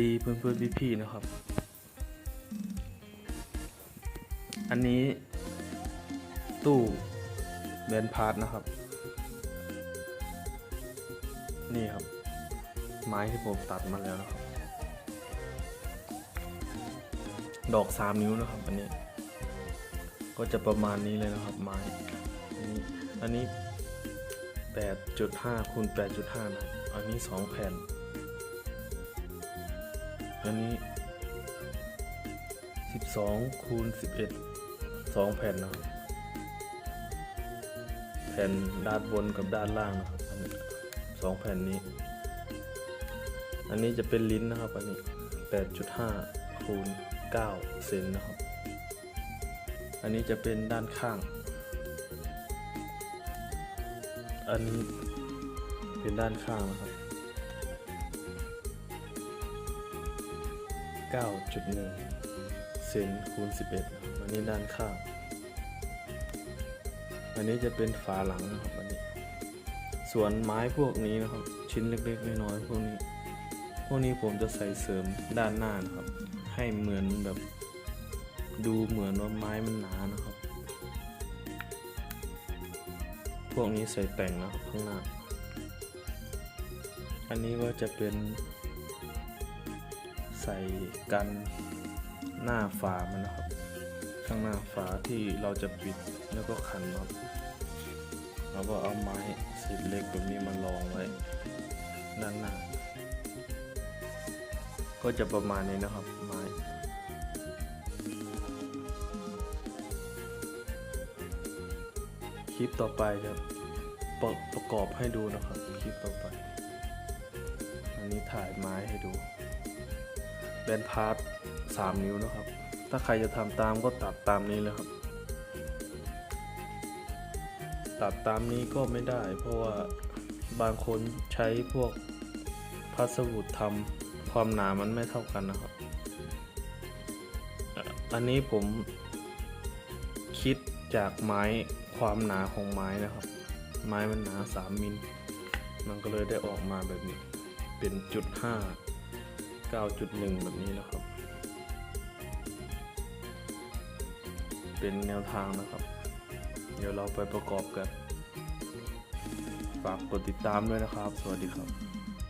ดีเพื่อนเพื่อนพี่พี่ๆนะครับ อันนี้ตู้แบนพาร์ทนะครับ นี่ครับ ไม้ที่ผมตัดมาแล้วนะครับ ดอกสามนิ้วนะครับอันนี้ ก็จะประมาณนี้เลยนะครับ ไม้ อันนี้อันนี้แปดจุดห้าคูณแปดจุดห้านะ อันนี้สองแผ่น อันนี้สิบสองคูณสิบเอ็ดสองแผ่นนะแผ่นด้านบนกับด้านล่างนะครับอันนี้สองแผ่นนี้ อันนี้จะเป็นลิ้นนะครับ อันนี้แปดจุดห้าคูณเก้าเซนนะครับ อันนี้จะเป็นด้านข้าง อันนี้เป็นด้านข้างนะครับ 9.1เซนคูณ11นะครับอันนี้ด้านข้าง อันนี้จะเป็นฝาหลังนะครับอันนี้ ส่วนไม้พวกนี้นะครับ ชิ้นเล็กๆน้อยๆพวกนี้ พวกนี้ผมจะใส่เสริมด้านหน้านะครับ ให้เหมือนแบบดูเหมือนว่าไม้มันหนานะครับ พวกนี้ใส่แต่งนะครับข้างหน้า อันนี้ก็จะเป็น ใส่กันหน้าฝามันนะครับ ข้างหน้าฝาที่เราจะปิดแล้วก็ขันน็อตแล้วก็เอาไม้สีเล็กแบบนี้มารองไว้ด้านหน้า ก็จะประมาณนี้นะครับไม้คลิปต่อไปจะประประกอบให้ดูนะครับคลิปต่อไป อันนี้ถ่ายไม้ให้ดู แบนพาร์ทสามนิ้วนะครับ ถ้าใครจะทำตามก็ตัดตามนี้เลยครับ ตัดตามนี้ก็ไม่ได้ เพราะว่าบางคนใช้พวกพัสดุทำความหนามันไม่เท่ากันนะครับ อันนี้ผมคิดจากไม้ความหนาของไม้นะครับ ไม้มันหนาสามมิล มันก็เลยได้ออกมาแบบนี้ เป็นจุดห้า 9.1 แบบนี้นะครับ เป็นแนวทางนะครับ เดี๋ยวเราไปประกอบกัน ฝากกดติดตามด้วยนะครับ สวัสดีครับ